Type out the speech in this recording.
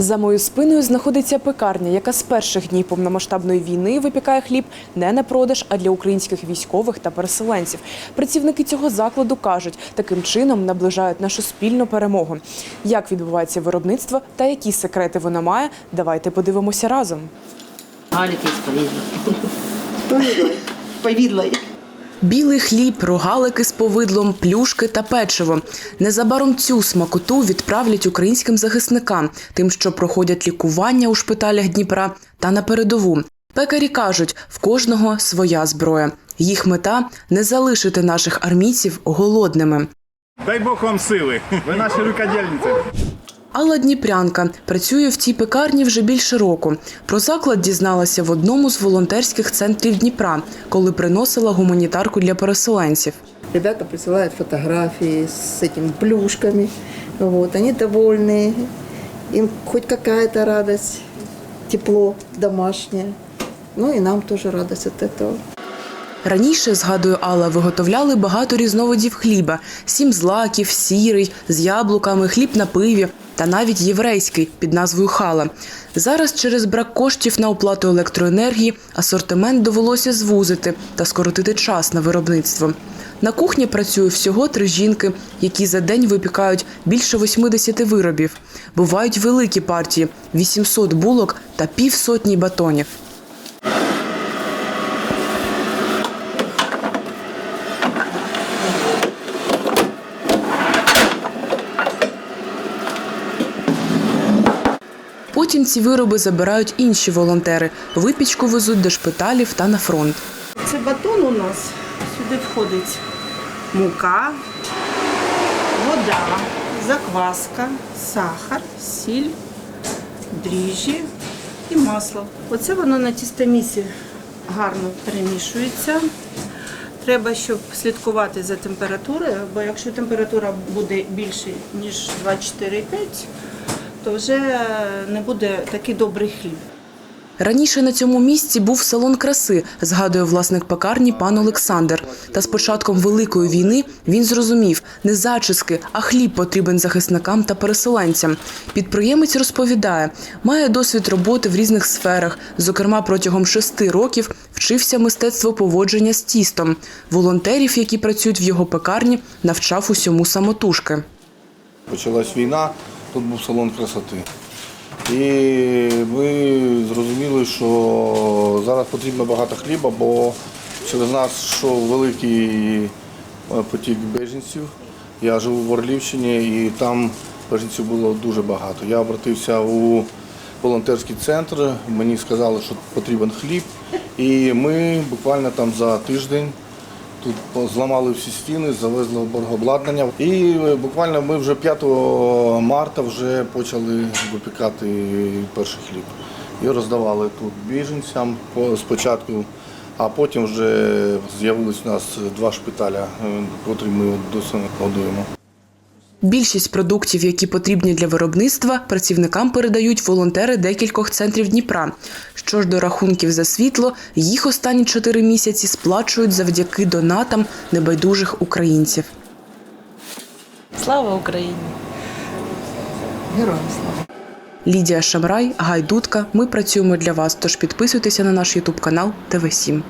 За моєю спиною знаходиться пекарня, яка з перших днів повномасштабної війни випікає хліб не на продаж, а для українських військових та переселенців. Працівники цього закладу кажуть, таким чином наближають нашу спільну перемогу. Як відбувається виробництво та які секрети воно має, давайте подивимося разом. Галіки з повідлом. Білий хліб, рогалики з повидлом, плюшки та печиво. Незабаром цю смакоту відправлять українським захисникам, тим, що проходять лікування у шпиталях Дніпра та на передову. Пекарі кажуть, в кожного своя зброя. Їх мета не залишити наших армійців голодними. Дай Бог вам сили. Ви наші рукодільниці. Алла Дніпрянка працює в цій пекарні вже більше року. Про заклад дізналася в одному з волонтерських центрів Дніпра, коли приносила гуманітарку для переселенців. Ребята присылают фотографии с этими плюшками. Вот, они довольны. Им хоть какая-то радость, тепло домашнее. Ну и нам тоже радость от этого. Раніше, згадує Алла, виготовляли багато різновидів хліба: сім злаків, сірий, з яблуками, хліб на пиві та навіть єврейський під назвою хала. Зараз через брак коштів на оплату електроенергії асортимент довелося звузити та скоротити час на виробництво. На кухні працює всього три жінки, які за день випікають більше 80 виробів. Бувають великі партії 800 булок та півсотні батонів. Потім ці вироби забирають інші волонтери. Випічку везуть до шпиталів та на фронт. Це батон у нас. Сюди входить мука, вода, закваска, сахар, сіль, дріжджі і масло. Оце воно на тістомісі гарно перемішується. Треба, щоб слідкувати за температурою, бо якщо температура буде більше, ніж 24,5, то вже не буде такий добрий хліб. Раніше на цьому місці був салон краси, згадує власник пекарні пан Олександр. Та з початком великої війни він зрозумів, не зачіски, а хліб потрібен захисникам та переселенцям. Підприємець розповідає, має досвід роботи в різних сферах. Зокрема, протягом шести років вчився мистецтво поводження з тістом. Волонтерів, які працюють в його пекарні, навчав усьому самотужки. Почалась війна, тут був салон красоти. І ми зрозуміли, що зараз потрібно багато хліба, бо через нас йшов великий е, потік біженців. Я живу в Орлівщині і там біженців було дуже багато. Я обратився у волонтерський центр, мені сказали, що потрібен хліб. І ми буквально там за тиждень Тут зламали всі стіни, завезли обладнання. І е, буквально ми вже 5 марта вже почали випікати перший хліб. І роздавали тут біженцям спочатку, а потім вже з'явились у нас два шпиталя, е, котрі ми годуємо. Більшість продуктів, які потрібні для виробництва, працівникам передають волонтери декількох центрів Дніпра. Що ж до рахунків за світло, їх останні чотири місяці сплачують завдяки донатам небайдужих українців. Слава Україні! Героям слава. Лідія Шамрай, Гай Дудка. Ми працюємо для вас. Тож підписуйтеся на наш Ютуб канал ТВ 7